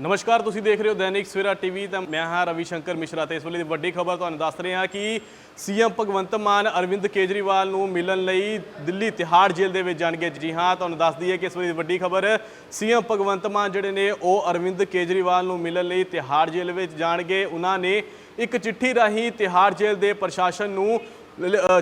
ਨਮਸਕਾਰ, ਤੁਸੀਂ ਦੇਖ ਰਹੇ ਹੋ ਦੈਨਿਕ ਸਵੇਰਾ ਟੀਵੀ। ਤਾਂ ਮੈਂ ਹਾਂ ਰਵੀ ਸ਼ੰਕਰ ਮਿਸ਼ਰਾ ਤੇ ਇਸ ਵੇਲੇ ਦੀ ਵੱਡੀ ਖਬਰ ਤੁਹਾਨੂੰ ਦੱਸ ਰਹੇ ਹਾਂ ਕਿ ਸੀਐਮ ਭਗਵੰਤ ਮਾਨ ਅਰਵਿੰਦ ਕੇਜਰੀਵਾਲ ਨੂੰ ਮਿਲਣ ਲਈ ਦਿੱਲੀ ਤਿਹਾੜ ਜੇਲ੍ਹ ਦੇ ਵਿੱਚ ਜਾਣਗੇ। ਜੀ ਹਾਂ, ਤੁਹਾਨੂੰ ਦੱਸ ਦਈਏ ਕਿ ਇਸ ਵੇਲੇ ਦੀ ਵੱਡੀ ਖਬਰ, ਸੀਐਮ ਭਗਵੰਤ ਮਾਨ ਜਿਹੜੇ ਨੇ, ਉਹ ਅਰਵਿੰਦ ਕੇਜਰੀਵਾਲ ਨੂੰ ਮਿਲਣ ਲਈ ਤਿਹਾੜ ਜੇਲ੍ਹ ਵਿੱਚ ਜਾਣਗੇ। ਉਹਨਾਂ ਨੇ ਇੱਕ ਚਿੱਠੀ ਰਾਹੀਂ ਤਿਹਾੜ ਜੇਲ੍ਹ ਦੇ ਪ੍ਰਸ਼ਾਸਨ ਨੂੰ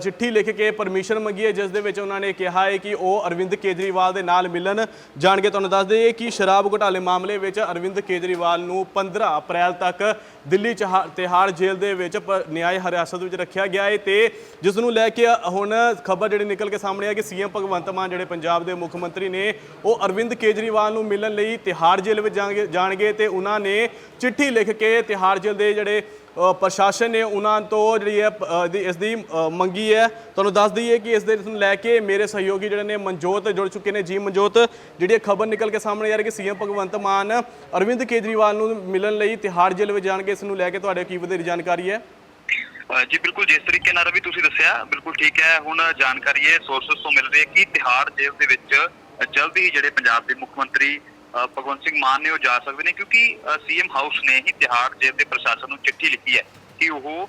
ਚਿੱਠੀ ਲਿਖ ਕੇ ਪਰਮਿਸ਼ਨ ਮੰਗੀ ਹੈ, ਜਿਸ ਦੇ ਵਿੱਚ ਉਹਨਾਂ ਨੇ ਕਿਹਾ ਹੈ ਕਿ ਉਹ ਅਰਵਿੰਦ ਕੇਜਰੀਵਾਲ ਦੇ ਨਾਲ ਮਿਲਣ। ਜਾਣਗੇ ਤੁਹਾਨੂੰ ਦੱਸ ਦਈਏ ਕਿ ਸ਼ਰਾਬ ਘੁਟਾਲੇ ਮਾਮਲੇ ਵਿੱਚ ਅਰਵਿੰਦ ਕੇਜਰੀਵਾਲ ਨੂੰ 15 ਅਪ੍ਰੈਲ ਤੱਕ ਦਿੱਲੀ ਚਹਾ- ਤਿਹਾੜ ਜੇਲ੍ਹ ਦੇ ਵਿੱਚ ਪ- ਨਿਆਇ ਹਿਰਾਸਤ ਵਿੱਚ ਰੱਖਿਆ ਗਿਆ ਹੈ ਤੇ ਜਿਸ ਨੂੰ ਲੈ ਕੇ ਹੁਣ ਖਬਰ ਜਿਹੜੀ ਨਿਕਲ ਕੇ ਸਾਹਮਣੇ ਆ ਕਿ ਸੀਐਮ ਭਗਵੰਤ ਮਾਨ ਜਿਹੜੇ ਪੰਜਾਬ ਦੇ ਮੁੱਖ ਮੰਤਰੀ ਨੇ, ਉਹ ਅਰਵਿੰਦ ਕੇਜਰੀਵਾਲ ਨੂੰ ਮਿਲਣ ਲਈ ਤਿਹਾੜ ਜੇਲ੍ਹ ਵਿੱਚ ਜਾਣਗੇ ਜਾਣਗੇ ਤੇ ਉਹਨਾਂ ਨੇ ਚਿੱਠੀ ਲਿਖ ਕੇ ਤਿਹਾੜ ਜੇਲ੍ਹ ਦੇ ਜਿਹੜੇ ਪ੍ਰਸ਼ਾਸਨ ਨੇ ਉਹਨਾਂ ਤੋਂ ਜਿਹੜੀ ਹੈ ਇਸ ਦੀ ਮੰਗੀ ਹੈ। ਤੁਹਾਨੂੰ ਦੱਸ ਦਈਏ ਕਿ ਇਸ ਦੇ ਲੈ ਕੇ ਮੇਰੇ ਸਹਿਯੋਗੀ ਜਿਹੜੇ ਨੇ, ਮਨਜੋਤ ਜੁੜ ਚੁੱਕੇ ਨੇ। ਜੀ ਮਨਜੋਤ, ਜਿਹੜੀ ਖਬਰ ਨਿਕਲ ਕੇ ਸਾਹਮਣੇ ਆ ਰਹੀ ਕਿ ਸੀਐਮ ਭਗਵੰਤ ਮਾਨ ਅਰਵਿੰਦ ਕੇਜਰੀਵਾਲ ਨੂੰ ਮਿਲਣ ਲਈ ਤਿਹਾੜ ਜੇਲ੍ਹ ਵਿੱਚ ਜਾਣਗੇ। ਇਸ ਨੂੰ ਲੈ ਕੇ ਤੁਹਾਡੇ ਕੀ ਵਧੇਰੀ ਜਾਣਕਾਰੀ ਹੈ? ਜੀ, ਬਿਲਕੁਲ ਜਿਸ ਤਰੀਕੇ ਨਾਲ ਵੀ ਤੁਸੀਂ ਦੱਸਿਆ, ਬਿਲਕੁਲ ਠੀਕ ਹੈ। ਹੁਣ ਜਾਣਕਾਰੀ ਇਹ ਸੋਰਸਸ ਤੋਂ ਮਿਲ ਰਹੀ ਹੈ ਕਿ ਤਿਹਾੜ ਜੇਲ੍ਹ ਦੇ ਵਿੱਚ ਜਲਦੀ ਹੀ ਜਿਹੜੇ ਪੰਜਾਬ ਦੇ ਮੁੱਖ ਮੰਤਰੀ ਭਗਵੰਤ ਸਿੰਘ ਮਾਨ ਨੇ ਉਹ ਜਾ ਸਕਦੇ ਨੇ ਕਿਉਂਕਿ ਸੀਐਮ ਹਾਊਸ ਨੇ ਹੀ ਤਿਹਾੜ ਜੇਲ੍ਹ ਦੇ ਪ੍ਰਸ਼ਾਸਨ ਨੂੰ ਚਿੱਠੀ ਲਿਖੀ ਹੈ ਕਿ ਉਹ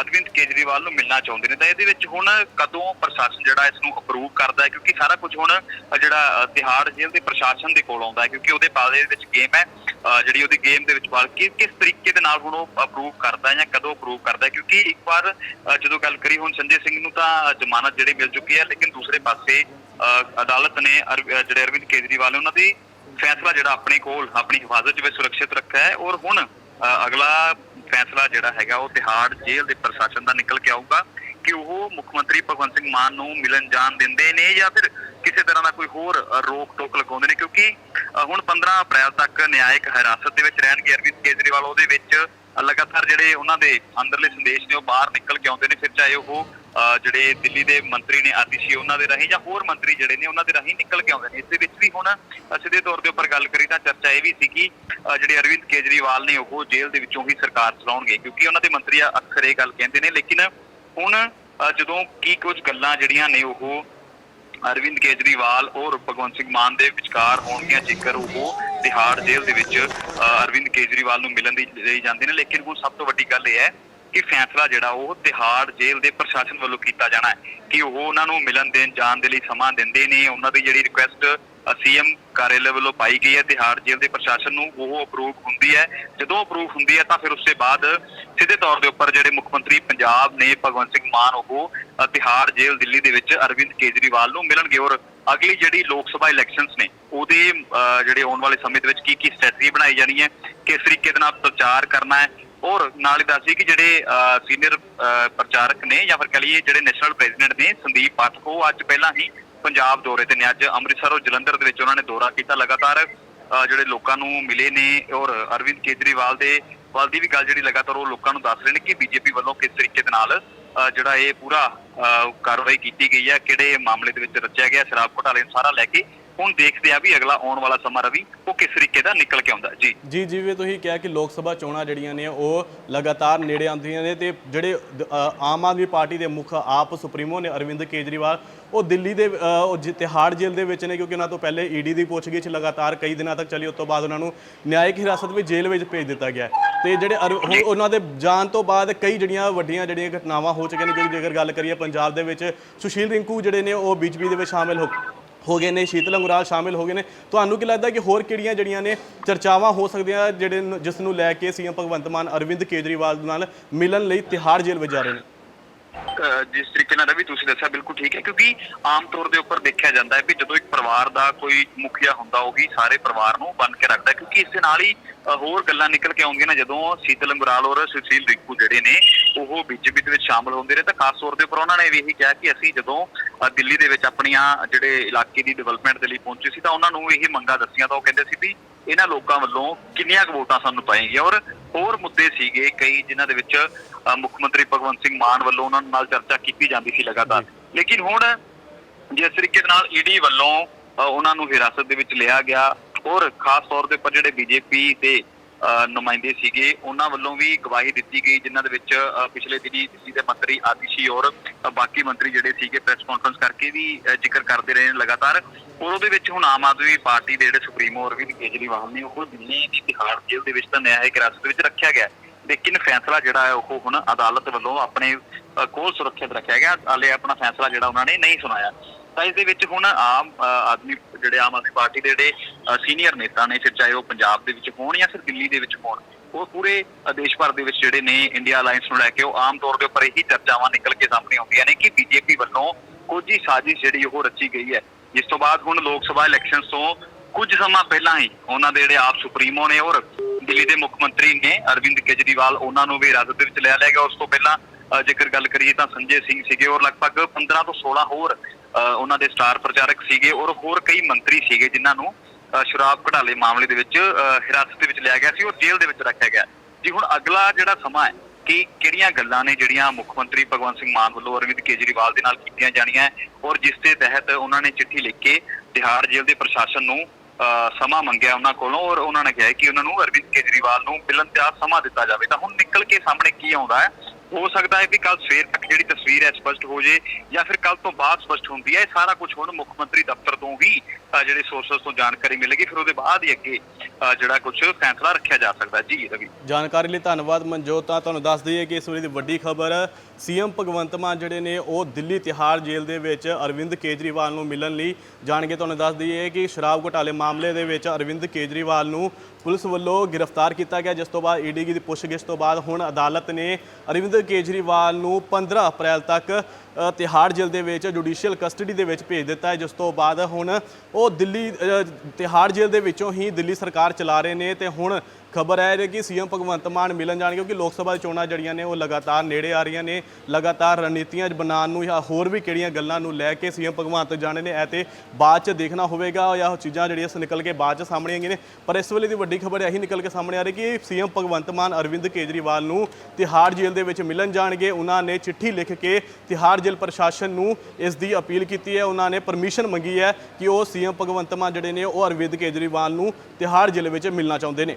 ਅਰਵਿੰਦ ਕੇਜਰੀਵਾਲ ਨੂੰ ਮਿਲਣਾ ਚਾਹੁੰਦੇ ਨੇ। ਤਾਂ ਇਹਦੇ ਵਿੱਚ ਹੁਣ ਕਦੋਂ ਪ੍ਰਸ਼ਾਸਨ ਜਿਹੜਾ ਇਸ ਨੂੰ ਅਪਰੂਵ ਕਰਦਾ ਹੈ? ਕਿਉਂਕਿ ਸਾਰਾ ਕੁਝ ਹੁਣ ਜਿਹੜਾ ਤਿਹਾੜ ਜੇਲ੍ਹ ਦੇ ਪ੍ਰਸ਼ਾਸਨ ਦੇ ਕੋਲ ਆਉਂਦਾ ਹੈ ਕਿਉਂਕਿ ਉਹਦੇ ਪਾਲੇ ਦੇ ਵਿੱਚ ਗੇਮ ਹੈ। ਜਿਹੜੀ ਉਹਦੀ ਗੇਮ ਦੇ ਵਿੱਚ ਬਲ ਕਿ ਕਿਸ ਤਰੀਕੇ ਦੇ ਨਾਲ ਹੁਣ ਉਹ ਅਪਰੂਵ ਕਰਦਾ ਹੈ ਜਾਂ ਕਦੋਂ ਅਪਰੂਵ ਕਰਦਾ ਹੈ? ਕਿਉਂਕਿ ਇੱਕ ਵਾਰ ਜਦੋਂ ਗੱਲ ਕਰੀ ਹੁਣ ਸੰਜੇ ਸਿੰਘ ਨੂੰ ਤਾਂ ਜ਼ਮਾਨਤ ਜਿਹੜੀ ਮਿਲ ਚੁੱਕੀ ਹੈ ਲੇਕਿਨ ਦੂਸਰੇ ਪਾਸੇ ਅ, ਅਦਾਲਤ ਨੇ ਅਰ- ਜਿਹੜੇ ਅਰਵਿੰਦ ਕੇਜਰੀਵਾਲ ਨੇ ਉਹਨਾਂ ਦੀ ਫੈਸਲਾ ਜਿਹੜਾ ਆਪਣੇ ਕੋਲ, ਆਪਣੀ ਹਿਫਾਜ਼ਤ ਵਿੱਚ ਸੁਰੱਖਿਅਤ ਰੱਖਿਆ ਹੈ ਔਰ ਹੁਣ ਅਗਲਾ ਫੈਸਲਾ ਜਿਹੜਾ ਹੈਗਾ ਉਹ ਤਿਹਾੜ ਜੇਲ੍ਹ ਦੇ ਪ੍ਰਸ਼ਾਸਨ ਦਾ ਨਿਕਲ ਕੇ ਆਊਗਾ ਕਿ ਉਹ ਮੁੱਖ ਮੰਤਰੀ ਭਗਵੰਤ ਸਿੰਘ ਮਾਨ ਨੂੰ ਮਿਲਣ ਜਾਣ ਦਿੰਦੇ ਨੇ ਜਾਂ ਫਿਰ ਕਿਸੇ ਤਰ੍ਹਾਂ ਦਾ ਕੋਈ ਹੋਰ ਰੋਕ ਟੋਕ ਲਗਾਉਂਦੇ ਨੇ ਕਿਉਂਕਿ ਹੁਣ 15 ਅਪ੍ਰੈਲ ਤੱਕ ਨਿਆਇਕ ਹਿਰਾਸਤ ਦੇ ਵਿੱਚ ਰਹਿਣਗੇ ਅਰਵਿੰਦ ਕੇਜਰੀਵਾਲ, ਉਹਦੇ ਵਿੱਚ ਲਗਾਤਾਰ ਜਿਹੜੇ ਉਹਨਾਂ ਦੇ ਅੰਦਰਲੇ ਸੰਦੇਸ਼ ਨੇ ਉਹ ਬਾਹਰ ਨਿਕਲ ਕੇ ਆਉਂਦੇ ਨੇ, ਫਿਰ ਚਾਹੇ ਉਹ ਜਿਹੜੇ ਦਿੱਲੀ ਦੇ ਮੰਤਰੀ ਨੇ ਆਤਿਸ਼ੀ ਉਹਨਾਂ ਦੇ ਰਾਹੀਂ ਜਾਂ ਹੋਰ ਮੰਤਰੀ ਜਿਹੜੇ ਨੇ, ਉਹਨਾਂ ਦੇ ਰਾਹੀਂ ਨਿਕਲ ਕੇ ਆਉਂਦੇ ਨੇ। ਇਸ ਦੇ ਵਿੱਚ ਵੀ ਹੁਣ ਸਿੱਧੇ ਤੌਰ ਦੇ ਉੱਪਰ ਗੱਲ ਕਰੀ ਤਾਂ ਚਰਚਾ ਇਹ ਵੀ ਸੀ ਕਿ ਜਿਹੜੇ ਅਰਵਿੰਦ ਕੇਜਰੀਵਾਲ ਨੇ, ਉਹ ਜੇਲ੍ਹ ਦੇ ਵਿੱਚੋਂ ਹੀ ਸਰਕਾਰ ਚਲਾਉਣਗੇ, ਕਿਉਂਕਿ ਉਹਨਾਂ ਦੇ ਮੰਤਰੀ ਅਕਸਰ ਇਹ ਗੱਲ ਕਹਿੰਦੇ ਨੇ। ਲੇਕਿਨ ਹੁਣ ਜਦੋਂ ਕੀ ਕੁਝ ਗੱਲਾਂ ਜਿਹੜੀਆਂ ਨੇ ਉਹ ਅਰਵਿੰਦ ਕੇਜਰੀਵਾਲ ਔਰ ਭਗਵੰਤ ਸਿੰਘ ਮਾਨ ਦੇ ਵਿਚਕਾਰ ਹੋਣਗੀਆਂ, ਜੇਕਰ ਉਹ ਤਿਹਾੜ ਜੇਲ੍ਹ ਦੇ ਵਿੱਚ ਅਰਵਿੰਦ ਕੇਜਰੀਵਾਲ ਨੂੰ ਮਿਲਣ ਦੀ ਲਈ ਜਾਂਦੇ ਨੇ। ਲੇਕਿਨ ਹੁਣ ਸਭ ਤੋਂ ਵੱਡੀ ਗੱਲ ਇਹ ਹੈ ਕਿ ਫੈਸਲਾ ਜਿਹੜਾ ਉਹ ਤਿਹਾੜ ਜੇਲ੍ਹ ਦੇ ਪ੍ਰਸ਼ਾਸਨ ਵੱਲੋਂ ਕੀਤਾ ਜਾਣਾ ਹੈ ਕਿ ਉਹ ਉਹਨਾਂ ਨੂੰ ਮਿਲਣ ਦੇਣ ਜਾਣ ਦੇ ਲਈ ਸਮਾਂ ਦਿੰਦੇ ਨੇ। ਉਹਨਾਂ ਦੀ ਜਿਹੜੀ ਰਿਕੁਐਸਟ ਸੀਐਮ ਕਾਰਜਾਲੇ ਵੱਲੋਂ ਪਾਈ ਗਈ ਹੈ ਤਿਹਾੜ ਜੇਲ੍ਹ ਦੇ ਪ੍ਰਸ਼ਾਸਨ ਨੂੰ ਉਹ ਅਪਰੂਵ ਹੁੰਦੀ ਹੈ। ਜਦੋਂ ਅਪਰੂਵ ਹੁੰਦੀ ਹੈ ਤਾਂ ਫਿਰ ਉਸ ਤੋਂ ਬਾਅਦ ਸਿੱਧੇ ਤੌਰ ਦੇ ਉੱਪਰ ਜਿਹੜੇ ਮੁੱਖ ਮੰਤਰੀ ਪੰਜਾਬ ਨੇ ਭਗਵੰਤ ਸਿੰਘ ਮਾਨ ਉਹ ਤਿਹਾੜ ਜੇਲ੍ਹ ਦਿੱਲੀ ਦੇ ਵਿੱਚ ਅਰਵਿੰਦ ਕੇਜਰੀਵਾਲ ਨੂੰ ਮਿਲਣਗੇ ਔਰ ਅਗਲੀ ਜਿਹੜੀ ਲੋਕ ਸਭਾ ਇਲੈਕਸ਼ਨਸ ਨੇ ਉਹਦੇ ਅ, ਜਿਹੜੇ ਆਉਣ ਵਾਲੇ ਸਮੇਂ ਦੇ ਵਿੱਚ ਕੀ ਕੀ ਸਟ੍ਰੈਟਜੀ ਬਣਾਈ ਜਾਣੀ ਹੈ ਕਿਸ ਤਰੀਕੇ ਦੇ ਨਾਲ ਪ੍ਰਚਾਰ ਕਰਨਾ ਹੈ ਔਰ ਨਾਲ ਹੀ ਦੱਸੀ ਕਿ ਜਿਹੜੇ ਸੀਨੀਅਰ ਪ੍ਰਚਾਰਕ ਨੇ ਜਾਂ ਫਿਰ ਕਹ ਲਈਏ ਜਿਹੜੇ ਨੈਸ਼ਨਲ ਪ੍ਰੈਜ਼ੀਡੈਂਟ ਨੇ ਸੰਦੀਪ ਪਾਠਕ ਉਹ ਅੱਜ ਪਹਿਲਾਂ ਹੀ ਪੰਜਾਬ ਦੌਰੇ ਤੇ ਨੇ। ਅੱਜ ਅੰਮ੍ਰਿਤਸਰ ਔਰ ਜਲੰਧਰ ਦੇ ਵਿੱਚ ਉਹਨਾਂ ਨੇ ਦੌਰਾ ਕੀਤਾ। ਲਗਾਤਾਰ ਅ, ਜਿਹੜੇ ਲੋਕਾਂ ਨੂੰ ਮਿਲੇ ਨੇ ਔਰ ਅਰਵਿੰਦ ਕੇਜਰੀਵਾਲ ਦੇ ਵੱਲ ਦੀ ਵੀ ਗੱਲ ਜਿਹੜੀ ਲਗਾਤਾਰ ਉਹ ਲੋਕਾਂ ਨੂੰ ਦੱਸ ਰਹੇ ਨੇ ਕਿ ਬੀਜੇਪੀ ਵੱਲੋਂ ਕਿਸ ਤਰੀਕੇ ਦੇ ਨਾਲ ਅ, ਜਿਹੜਾ ਇਹ ਪੂਰਾ ਅ, ਕਾਰਵਾਈ ਕੀਤੀ ਗਈ ਹੈ ਕਿਹੜੇ ਮਾਮਲੇ ਦੇ ਵਿੱਚ ਰਚਿਆ ਗਿਆ ਸ਼ਰਾਬ ਘੁਟਾਲੇ ਨੂੰ ਸਾਰਾ ਲੈ ਕੇ ਹੁਣ ਦੇਖਦੇ ਆ ਵੀ ਅਗਲਾ ਆਉਣ ਵਾਲਾ ਸਮਾਂ ਰਵੀ ਉਹ ਕਿਸ ਤਰੀਕੇ ਦਾ ਨਿਕਲ ਕੇ ਆਉਂਦਾ ਜੀ। ਜੀ ਜਿਵੇਂ ਤੁਸੀਂ ਕਿਹਾ ਕਿ ਲੋਕ ਸਭਾ ਚੋਣਾਂ ਜਿਹੜੀਆਂ ਨੇ ਉਹ ਲਗਾਤਾਰ ਨੇੜੇ ਆਉਂਦੀਆਂ ਨੇ ਤੇ ਜਿਹੜੇ ਆਮ ਆਦਮੀ ਪਾਰਟੀ ਦੇ ਮੁੱਖ ਆਪ ਸੁਪਰੀਮੋ ਨੇ ਅਰਵਿੰਦ ਕੇਜਰੀਵਾਲ ਉਹ ਦਿੱਲੀ ਦੇ ਤਿਹਾੜ ਜੇਲ੍ਹ ਦੇ ਵਿੱਚ ਨੇ ਕਿਉਂਕਿ ਉਹਨਾਂ ਤੋਂ ਪਹਿਲੇ ਈਡੀ ਦੀ ਪੁੱਛਗਿੱਛ ਲਗਾਤਾਰ ਕਈ ਦਿਨਾਂ ਤੱਕ ਚੱਲੀ ਉਸ ਤੋਂ ਬਾਅਦ ਉਹਨਾਂ ਨੂੰ ਨਿਆਇਕ ਹਿਰਾਸਤ ਵਿੱਚ ਜੇਲ੍ਹ ਵਿੱਚ ਭੇਜ ਦਿੱਤਾ ਗਿਆ। ਤੇ ਜਿਹੜੇ ਉਹਨਾਂ ਦੇ ਜਾਣ ਤੋਂ ਬਾਅਦ ਕਈ ਜਿਹੜੀਆਂ ਵੱਡੀਆਂ ਜਿਹੜੀਆਂ ਘਟਨਾਵਾਂ ਹੋ ਚੁੱਕੀਆਂ ਨੇ ਕਿਉਂਕਿ ਜੇਕਰ ਗੱਲ ਕਰੀਏ ਪੰਜਾਬ ਦੇ ਵਿੱਚ ਸੁਸ਼ੀਲ ਰਿੰਕੂ ਜਿਹੜੇ ਨੇ ਉਹ ਬੀਜੇਪੀ ਦੇ ਵਿੱਚ ਸ਼ਾਮਿਲ ਹੋ ਹੋ ਗਏ ਨੇ, ਸ਼ੀਤਲ ਅੰਗਰਾਲ ਸ਼ਾਮਿਲ ਹੋ ਗਏ ਨੇ। ਤੁਹਾਨੂੰ ਕੀ ਲੱਗਦਾ ਕਿ ਹੋਰ ਕਿਹੜੀਆਂ ਜਿਹੜੀਆਂ ਨੇ ਚਰਚਾਵਾਂ ਹੋ ਸਕਦੀਆਂ ਜਿਹੜੇ ਨੂੰ- ਜਿਸ ਨੂੰ ਲੈ ਕੇ ਸੀਐਮ ਭਗਵੰਤ ਮਾਨ ਅਰਵਿੰਦ ਕੇਜਰੀਵਾਲ ਨਾਲ ਮਿਲਣ ਲਈ ਤਿਹਾੜ ਜੇਲ੍ਹ ਵਿੱਚ ਜਾ ਰਹੇ ਨੇ? ਜਿਸ ਤਰੀਕੇ ਨਾਲ ਰਵੀ ਤੁਸੀਂ ਦੱਸਿਆ ਬਿਲਕੁਲ ਠੀਕ ਹੈ ਕਿਉਂਕਿ ਆਮ ਤੌਰ ਦੇ ਉੱਪਰ ਦੇਖਿਆ ਜਾਂਦਾ ਹੈ ਵੀ ਜਦੋਂ ਇੱਕ ਪਰਿਵਾਰ ਦਾ ਕੋਈ ਮੁਖੀਆ ਹੁੰਦਾ ਉਹੀ ਸਾਰੇ ਪਰਿਵਾਰ ਨੂੰ ਬੰਨ ਕੇ ਰੱਖਦਾ ਕਿਉਂਕਿ ਇਸ ਦੇ ਨਾਲ ਹੀ ਹੋਰ ਗੱਲਾਂ ਨਿਕਲ ਕੇ ਆਉਂਦੀਆਂ ਨੇ ਜਦੋਂ ਸੀਤਲ ਅੰਗਰਾਲ ਔਰ ਸੁਸ਼ੀਲ ਰਿੰਕੂ ਜਿਹੜੇ ਨੇ ਉਹ ਬੀਜੇਪੀ ਦੇ ਵਿੱਚ ਸ਼ਾਮਲ ਹੁੰਦੇ ਨੇ ਤਾਂ ਖਾਸ ਤੌਰ ਦੇ ਉੱਪਰ ਉਹਨਾਂ ਨੇ ਵੀ ਇਹੀ ਕਿਹਾ ਕਿ ਅਸੀਂ ਜਦੋਂ ਦਿੱਲੀ ਦੇ ਵਿੱਚ ਆਪਣੀਆਂ ਜਿਹੜੇ ਇਲਾਕੇ ਦੀ ਡਿਵੈਲਪਮੈਂਟ ਦੇ ਲਈ ਪਹੁੰਚੇ ਸੀ ਤਾਂ ਉਹਨਾਂ ਨੂੰ ਇਹ ਮੰਗਾਂ ਦੱਸੀਆਂ ਤਾਂ ਉਹ ਕਹਿੰਦੇ ਸੀ ਵੀ ਇਹਨਾਂ ਲੋਕਾਂ ਵੱਲੋਂ ਕਿੰਨੀਆਂ ਕੁ ਵੋਟਾਂ ਸਾਨੂੰ ਪਾਏਗੀਆਂ ਔਰ ਹੋਰ ਮੁੱਦੇ ਸੀਗੇ ਕਈ ਜਿਨ੍ਹਾਂ ਦੇ ਵਿੱਚ ਅ, ਮੁੱਖ ਮੰਤਰੀ ਭਗਵੰਤ ਸਿੰਘ ਮਾਨ ਵੱਲੋਂ ਉਹਨਾਂ ਨਾਲ ਚਰਚਾ ਕੀਤੀ ਜਾਂਦੀ ਸੀ ਲਗਾਤਾਰ। ਲੇਕਿਨ ਹੁਣ ਜਿਸ ਤਰੀਕੇ ਦੇ ਨਾਲ ਈਡੀ ਵੱਲੋਂ ਉਹਨਾਂ ਨੂੰ ਹਿਰਾਸਤ ਦੇ ਵਿੱਚ ਲਿਆ ਗਿਆ ਔਰ ਖਾਸ ਤੌਰ ਦੇ ਉੱਪਰ ਜਿਹੜੇ ਬੀਜੇਪੀ ਦੇ ਅ, ਨੁਮਾਇੰਦੇ ਸੀਗੇ ਉਹਨਾਂ ਵੱਲੋਂ ਵੀ ਗਵਾਹੀ ਦਿੱਤੀ ਗਈ ਜਿਨ੍ਹਾਂ ਦੇ ਵਿੱਚ ਪਿਛਲੇ ਦਿਨੀ ਦਿੱਲੀ ਦੇ ਮੰਤਰੀ ਆਦਿਸ਼ੀ ਔਰ ਬਾਕੀ ਮੰਤਰੀ ਜਿਹੜੇ ਸੀਗੇ ਪ੍ਰੈਸ ਕਾਨਫਰੰਸ ਕਰਕੇ ਵੀ ਜ਼ਿਕਰ ਕਰਦੇ ਰਹੇ ਨੇ ਲਗਾਤਾਰ। ਔਰ ਉਹਦੇ ਵਿੱਚ ਹੁਣ ਆਮ ਆਦਮੀ ਪਾਰਟੀ ਦੇ ਜਿਹੜੇ ਸੁਪਰੀਮੋ ਅਰਵਿੰਦ ਕੇਜਰੀਵਾਲ ਨੇ ਉਹ ਦਿੱਲੀ ਦੀ ਤਿਹਾੜ ਜੇਲ੍ਹ ਦੇ ਵਿੱਚ ਤਾਂ ਨਿਆਇਕ ਹਿਰਾਸਤ ਦੇ ਵਿੱਚ ਰੱਖਿਆ ਗਿਆ। ਲੇਕਿਨ ਫੈਸਲਾ ਜਿਹੜਾ ਹੈ ਉਹ ਹੁਣ ਅਦਾਲਤ ਵੱਲੋਂ ਆਪਣੇ ਕੋਲ ਸੁਰੱਖਿਅਤ ਰੱਖਿਆ ਗਿਆ, ਹਾਲੇ ਆਪਣਾ ਫੈਸਲਾ ਜਿਹੜਾ ਉਹਨਾਂ ਨੇ ਨਹੀਂ ਸੁਣਾਇਆ। ਤਾਂ ਇਸ ਦੇ ਵਿੱਚ ਹੁਣ ਆਮ ਆਦਮੀ ਜਿਹੜੇ ਆਮ ਆਦਮੀ ਪਾਰਟੀ ਦੇ ਜਿਹੜੇ ਸੀਨੀਅਰ ਨੇਤਾ ਨੇ, ਫਿਰ ਚਾਹੇ ਉਹ ਪੰਜਾਬ ਦੇ ਵਿੱਚ ਹੋਣ ਜਾਂ ਫਿਰ ਦਿੱਲੀ ਦੇ ਵਿੱਚ ਹੋਣ, ਉਹ ਪੂਰੇ ਦੇਸ਼ ਭਰ ਦੇ ਵਿੱਚ ਜਿਹੜੇ ਨੇ ਇੰਡੀਆ ਅਲਾਈਅੰਸ ਨੂੰ ਲੈ ਕੇ ਉਹ ਆਮ ਤੌਰ ਦੇ ਉੱਪਰ ਇਹੀ ਚਰਚਾਵਾਂ ਨਿਕਲ ਕੇ ਸਾਹਮਣੇ ਆਉਂਦੀਆਂ ਨੇ ਕਿ ਬੀਜੇਪੀ ਵੱਲੋਂ ਕੁਝ ਹੀ ਸਾਜ਼ਿਸ਼ ਜਿਹੜੀ ਉਹ ਰਚੀ ਗਈ ਹੈ। ਜਿਸ ਤੋਂ ਬਾਅਦ ਹੁਣ ਲੋਕ ਸਭਾ ਇਲੈਕਸ਼ਨਸ ਤੋਂ ਕੁਝ ਸਮਾਂ ਪਹਿਲਾਂ ਹੀ ਉਹਨਾਂ ਦੇ ਜਿਹੜੇ ਆਪ ਸੁਪਰੀਮੋ ਨੇ ਔਰ ਦਿੱਲੀ ਦੇ ਮੁੱਖ ਮੰਤਰੀ ਨੇ ਅਰਵਿੰਦ ਕੇਜਰੀਵਾਲ ਉਹਨਾਂ ਨੂੰ ਵੀ ਹਿਰਾਸਤ ਦੇ ਵਿੱਚ ਲਿਆ ਲਿਆ ਗਿਆ। ਉਸ ਤੋਂ ਪਹਿਲਾਂ ਜੇਕਰ ਗੱਲ ਕਰੀਏ ਤਾਂ ਸੰਜੇ ਸਿੰਘ ਸੀਗੇ ਔਰ ਲਗਭਗ 15 ਤੋਂ 16 ਹੋਰ ਅ, ਉਹਨਾਂ ਦੇ ਸਟਾਰ ਪ੍ਰਚਾਰਕ ਸੀਗੇ ਔਰ ਹੋਰ ਕਈ ਮੰਤਰੀ ਸੀਗੇ ਜਿਨ੍ਹਾਂ ਨੂੰ ਅ, ਸ਼ਰਾਬ ਘਟਾਲੇ ਮਾਮਲੇ ਦੇ ਵਿੱਚ ਅ, ਹਿਰਾਸਤ ਦੇ ਵਿੱਚ ਲਿਆ ਗਿਆ ਸੀ ਔਰ ਜੇਲ੍ਹ ਦੇ ਵਿੱਚ ਰੱਖਿਆ ਗਿਆ। ਜੀ ਹੁਣ ਅਗਲਾ ਜਿਹੜਾ ਸਮਾਂ ਹੈ ਕਿ ਕਿਹੜੀਆਂ ਗੱਲਾਂ ਨੇ ਜਿਹੜੀਆਂ ਮੁੱਖ ਮੰਤਰੀ ਭਗਵੰਤ ਸਿੰਘ ਮਾਨ ਵੱਲੋਂ ਅਰਵਿੰਦ ਕੇਜਰੀਵਾਲ ਦੇ ਨਾਲ ਕੀਤੀਆਂ ਜਾਣੀਆਂ ਔਰ ਜਿਸ ਦੇ ਤਹਿਤ ਉਹਨਾਂ ਨੇ ਚਿੱਠੀ ਲਿਖ ਕੇ ਤਿਹਾੜ ਜੇਲ੍ਹ ਦੇ ਪ੍ਰਸ਼ਾਸਨ ਨੂੰ ਅ, ਸਮਾਂ ਮੰਗਿਆ ਉਹਨਾਂ ਕੋਲੋਂ ਔਰ ਉਹਨਾਂ ਨੇ ਕਿਹਾ ਕਿ ਉਹਨਾਂ ਨੂੰ ਅਰਵਿੰਦ ਕੇਜਰੀਵਾਲ ਨੂੰ ਮਿਲਣ ਤੇ ਸਮਾਂ ਦਿੱਤਾ ਜਾਵੇ। ਤਾਂ ਹੁਣ ਨਿਕਲ ਕੇ ਸਾਹਮਣੇ ਕੀ ਆਉਂਦਾ ਹੈ? ਹੋ ਸਕਦਾ ਹੈ ਕਿ ਕੱਲ ਸਵੇਰ ਤੱਕ ਜਿਹੜੀ ਤਸਵੀਰ ਹੈ ਸਪਸ਼ਟ ਹੋ ਜੇ ਜਾਂ ਫਿਰ ਕੱਲ ਤੋਂ ਬਾਅਦ ਸਪਸ਼ਟ ਹੁੰਦੀ ਹੈ। ਇਹ ਸਾਰਾ ਕੁਝ ਹੁਣ ਮੁੱਖ ਮੰਤਰੀ ਦਫ਼ਤਰ ਤੋਂ ਵੀ ਜਿਹੜੇ ਸੋਰਸਸ ਤੋਂ ਜਾਣਕਾਰੀ ਮਿਲੇਗੀ। ਫਿਰ ਉਹਦੇ ਬਾਅਦ ਹੀ ਅੱਗੇ ਜਿਹੜਾ ਕੁਝ ਫੈਸਲਾ ਰੱਖਿਆ ਜਾ ਸਕਦਾ ਜੀ, ਰਵੀ। ਜਾਣਕਾਰੀ ਲਈ ਧੰਨਵਾਦ ਮਨਜੋਤ ਤਾਂ ਤੁਹਾਨੂੰ ਦੱਸ ਦਈਏ ਕਿ ਇਸ ਵੇਲੇ ਦੀ ਵੱਡੀ ਖਬਰ, ਸੀਐਮ ਭਗਵੰਤ ਮਾਨ ਜਿਹੜੇ ਨੇ ਉਹ ਦਿੱਲੀ ਤਿਹਾੜ ਜੇਲ੍ਹ ਦੇ ਵਿੱਚ ਅਰਵਿੰਦ ਕੇਜਰੀਵਾਲ ਨੂੰ ਮਿਲਣ ਲਈ ਜਾਣਗੇ। ਤੁਹਾਨੂੰ ਦੱਸ ਦਈਏ ਕਿ ਸ਼ਰਾਬ ਘੁਟਾਲੇ ਮਾਮਲੇ ਦੇ ਵਿੱਚ ਅਰਵਿੰਦ ਕੇਜਰੀਵਾਲ ਨੂੰ ਪੁਲਿਸ ਵੱਲੋਂ ਗ੍ਰਿਫਤਾਰ ਕੀਤਾ ਗਿਆ, ਜਿਸ ਤੋਂ ਬਾਅਦ ਈਡੀ ਦੀ ਪੁੱਛਗਿੱਛ ਤੋਂ ਬਾਅਦ ਹੁਣ ਅਦਾਲਤ ਨੇ ਅਰਵਿੰਦ ਕੇਜਰੀਵਾਲ ਨੂੰ 15 ਅਪ੍ਰੈਲ ਤੱਕ ਤਿਹਾੜ ਜੇਲ੍ਹ ਦੇ ਵਿੱਚ ਜੁਡੀਸ਼ੀਅਲ ਕਸਟਡੀ ਦੇ ਵਿੱਚ ਭੇਜ ਦਿੱਤਾ ਹੈ, ਜਿਸ ਤੋਂ ਬਾਅਦ ਹੁਣ ਉਹ ਦਿੱਲੀ ਤਿਹਾੜ ਜੇਲ੍ਹ ਦੇ ਵਿੱਚੋਂ ਹੀ ਦਿੱਲੀ ਸਰਕਾਰ ਚਲਾ ਰਹੇ ਨੇ ਤੇ ਹੁਣ ਖਬਰ ਹੈ ਕਿ ਸੀਐਮ ਭਗਵੰਤ ਮਾਨ ਮਿਲਣ ਜਾਣਗੇ ਕਿਉਂਕਿ ਲੋਕ ਸਭਾ ਚੋਣਾਂ ਜਿਹੜੀਆਂ ਨੇ ਉਹ ਲਗਾਤਾਰ ਨੇੜੇ ਆ ਰਹੀਆਂ ਨੇ, ਲਗਾਤਾਰ ਰਣਨੀਤੀਆਂ ਬਣਾਉਣ ਨੂੰ ਜਾਂ ਹੋਰ ਵੀ ਕਿਹੜੀਆਂ ਗੱਲਾਂ ਨੂੰ ਲੈ ਕੇ ਸੀਐਮ ਭਗਵੰਤ ਜਾਣੇ ਨੇ, ਇਹ ਤੇ ਬਾਅਦ ਚ ਦੇਖਣਾ ਹੋਵੇਗਾ ਜਾਂ ਉਹ ਚੀਜ਼ਾਂ ਜਿਹੜੀਆਂ ਸ ਨਿਕਲ ਕੇ ਬਾਅਦ ਚ ਸਾਹਮਣੇ ਆਈਆਂ ਨੇ। ਪਰ ਇਸ ਵੇਲੇ ਦੀ ਵੱਡੀ ਖਬਰ ਇਹੀ ਨਿਕਲ ਕੇ ਸਾਹਮਣੇ ਆ ਰਹੀ ਕਿ ਸੀਐਮ ਭਗਵੰਤ ਮਾਨ ਅਰਵਿੰਦ ਕੇਜਰੀਵਾਲ ਨੂੰ ਤਿਹਾੜ ਜੇਲ੍ਹ ਦੇ ਵਿੱਚ ਮਿਲਣ ਜਾਣਗੇ। ਉਹਨਾਂ ਨੇ ਚਿੱਠੀ ਲਿਖ ਕੇ ਤਿਹਾੜ ਜੇਲ੍ਹ ਪ੍ਰਸ਼ਾਸਨ ਨੂੰ ਇਸ ਦੀ ਅਪੀਲ ਕੀਤੀ ਹੈ। ਉਹਨਾਂ ਨੇ ਪਰਮਿਸ਼ਨ ਮੰਗੀ ਹੈ ਕਿ ਉਹ ਸੀਐਮ ਭਗਵੰਤ ਮਾਨ ਜਿਹੜੇ ਨੇ ਉਹ ਅਰਵਿੰਦ ਕੇਜਰੀਵਾਲ ਨੂੰ ਤਿਹਾੜ ਜੇਲ੍ਹ ਵਿੱਚ ਮਿਲਣਾ ਚਾਹੁੰਦੇ ਨੇ।